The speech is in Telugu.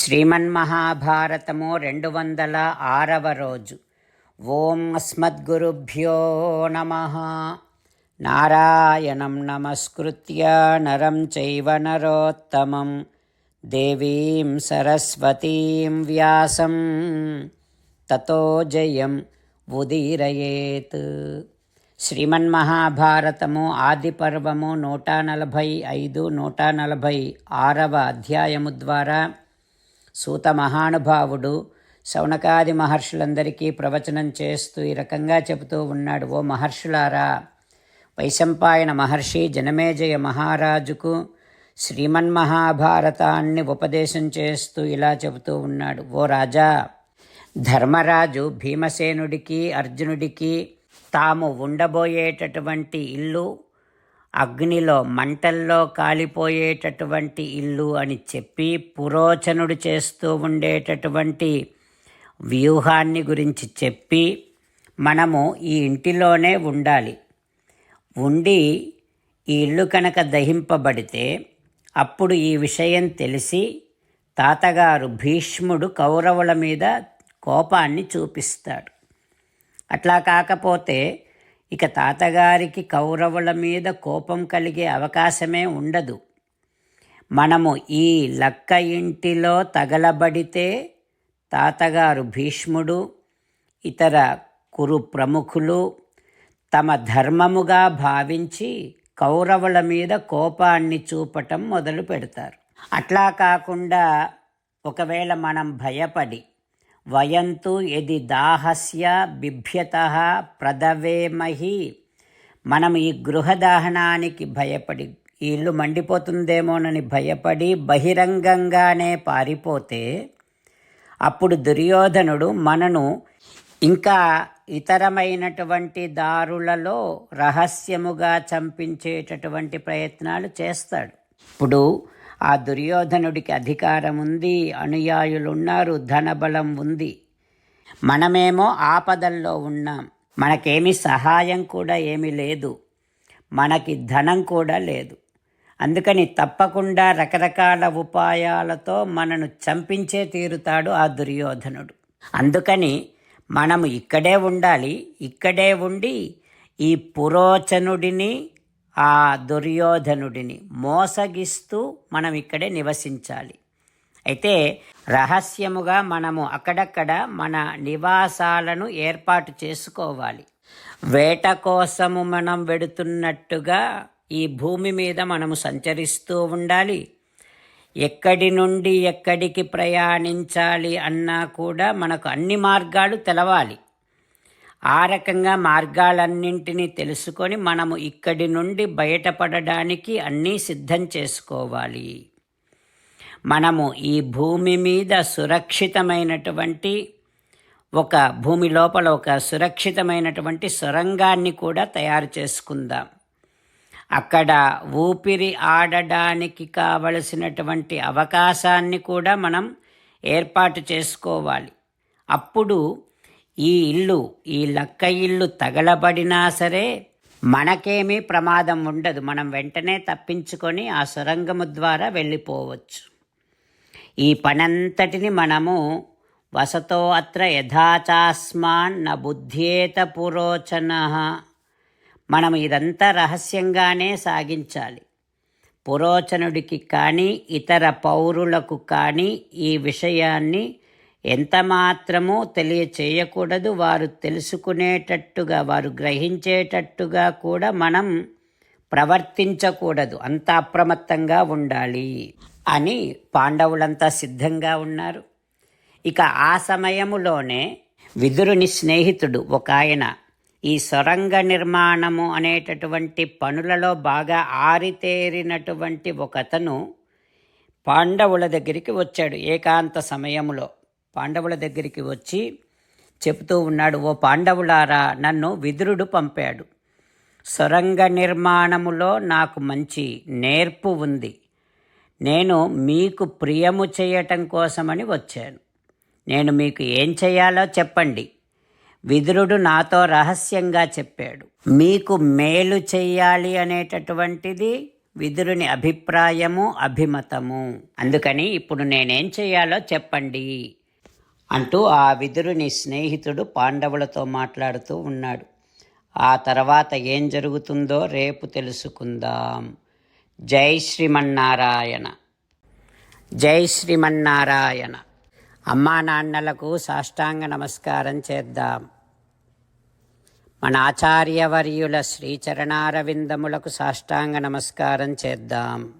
శ్రీమన్మహాభారతము రెండు వందల ఆరవ రోజు. ఓం అస్మద్గురుభ్యో నమ. నారాయణం నమస్కృత్య నరం చైవ నరోత్తమం. దేవీం సరస్వతీం వ్యాసం. తతో జయం ఉదీరయేత్. శ్రీమన్మహాభారతము ఆది పర్వము నూట నలభై ఐదు నూట నలభై ఆరవ అధ్యాయము ద్వారా సూత మహానుభావుడు శౌనకాది మహర్షులందరికీ ప్రవచనం చేస్తూ ఈ రకంగా చెబుతూ ఉన్నాడు ఓ మహర్షులారా వైశంపాయన మహర్షి జనమేజయ మహారాజుకు శ్రీమన్మహాభారతాన్ని ఉపదేశం చేస్తూ ఇలా చెబుతూ ఉన్నాడు ఓ రాజా ధర్మరాజు భీమసేనుడికి అర్జునుడికి తాము ఉండబోయేటటువంటి ఇల్లు అగ్నిలో మంటల్లో కాలిపోయేటటువంటి ఇల్లు అని చెప్పి పురోచనుడు చేస్తూ ఉండేటటువంటి వ్యూహాన్ని గురించి చెప్పి మనము ఈ ఇంటిలోనే ఉండాలి. ఉండి ఈ ఇల్లు కనుక దహింపబడితే అప్పుడు ఈ విషయం తెలిసి తాతగారు భీష్ముడు కౌరవుల మీద కోపాన్ని చూపిస్తాడు. అట్లా కాకపోతే ఇక తాతగారికి కౌరవుల మీద కోపం కలిగే అవకాశమే ఉండదు. మనము ఈ లక్క ఇంటిలో తగలబడితే తాతగారు భీష్ముడు ఇతర కురు ప్రముఖులు తమ ధర్మముగా భావించి కౌరవుల మీద కోపాన్ని చూపటం మొదలు పెడతారు అట్లా కాకుండా ఒకవేళ మనం భయపడి వయంతు ఎది దాహస్య బిభ్యత ప్రదవేమహి మనం ఈ గృహదాహనానికి భయపడి ఈ ఇల్లు మండిపోతుందేమోనని భయపడి బహిరంగంగానే పారిపోతే అప్పుడు దుర్యోధనుడు మనను ఇంకా ఇతరమైనటువంటి దారులలో రహస్యముగా చంపించేటటువంటి ప్రయత్నాలు చేస్తాడు. ఇప్పుడు ఆ దుర్యోధనుడికి అధికారం ఉంది అనుయాయులున్నారు ధనబలం ఉంది. మనమేమో ఆపదల్లో ఉన్నాం. మనకేమి సహాయం కూడా ఏమీ లేదు. మనకి ధనం కూడా లేదు. అందుకని తప్పకుండా రకరకాల ఉపాయాలతో మనను చంపించే తీరుతాడు ఆ దుర్యోధనుడు. అందుకని మనము ఇక్కడే ఉండాలి ఇక్కడే ఉండి ఈ పురోచనుడిని ఆ దుర్యోధనుడిని మోసగిస్తూ మనం ఇక్కడే నివసించాలి. అయితే రహస్యముగా మనము అక్కడక్కడ మన నివాసాలను ఏర్పాటు చేసుకోవాలి. వేట కోసము మనం వెడుతున్నట్టుగా ఈ భూమి మీద మనము సంచరిస్తూ ఉండాలి. ఎక్కడి నుండి ఎక్కడికి ప్రయాణించాలి అన్నా కూడా మనకు అన్ని మార్గాలు తెలవాలి. ఆ రకంగా మార్గాలన్నింటినీ తెలుసుకొని మనము ఇక్కడి నుండి బయటపడడానికి అన్నీ సిద్ధం చేసుకోవాలి. మనము ఈ భూమి మీద సురక్షితమైనటువంటి ఒక భూమి లోపల ఒక సురక్షితమైనటువంటి సొరంగాన్ని కూడా తయారు చేసుకుందాం. అక్కడ ఊపిరి ఆడడానికి కావలసినటువంటి అవకాశాన్ని కూడా మనం ఏర్పాటు చేసుకోవాలి. అప్పుడు ఈ ఇల్లు ఈ లక్క ఇల్లు తగలబడినా సరే మనకేమీ ప్రమాదం ఉండదు. మనం వెంటనే తప్పించుకొని ఆ సొరంగము ద్వారా వెళ్ళిపోవచ్చు. ఈ పనంతటిని మనము వసతో అత్ర యథాచాస్మాన్ న బుద్ధ్యేత పురోచన. మనం ఇదంతా రహస్యంగానే సాగించాలి. పురోచనుడికి కానీ ఇతర పౌరులకు కానీ ఈ విషయాన్ని ఎంత మాత్రమూ తెలియచేయకూడదు. వారు తెలుసుకునేటట్టుగా వారు గ్రహించేటట్టుగా కూడా మనం ప్రవర్తించకూడదు. అంత అప్రమత్తంగా ఉండాలి అని పాండవులంతా సిద్ధంగా ఉన్నారు. ఇక ఆ సమయములోనే విదురుని స్నేహితుడు ఒక ఆయన ఈ సొరంగ నిర్మాణము అనేటటువంటి పనులలో బాగా ఆరితేరినటువంటి ఒకతను పాండవుల దగ్గరికి వచ్చాడు ఏకాంత సమయంలో పాండవుల దగ్గరికి వచ్చి చెబుతూ ఉన్నాడు ఓ పాండవులారా నన్ను విదురుడు పంపాడు. సొరంగ నిర్మాణములో నాకు మంచి నేర్పు ఉంది. నేను మీకు ప్రియము చేయటం కోసమని వచ్చాను. నేను మీకు ఏం చేయాలో చెప్పండి. విదురుడు నాతో రహస్యంగా చెప్పాడు. మీకు మేలు చేయాలి అనేటటువంటిది విదురుని అభిప్రాయము అభిమతము. అందుకని ఇప్పుడు నేనేం చేయాలో చెప్పండి. అంటూ ఆ విదురుని స్నేహితుడు పాండవులతో మాట్లాడుతూ ఉన్నాడు. ఆ తర్వాత ఏం జరుగుతుందో రేపు తెలుసుకుందాం. జై శ్రీమన్నారాయణ. జై శ్రీమన్నారాయణ. అమ్మా నాన్నలకు సాష్టాంగ నమస్కారం చేద్దాం. మన ఆచార్యవర్యుల శ్రీచరణారవిందములకు సాష్టాంగ నమస్కారం చేద్దాం.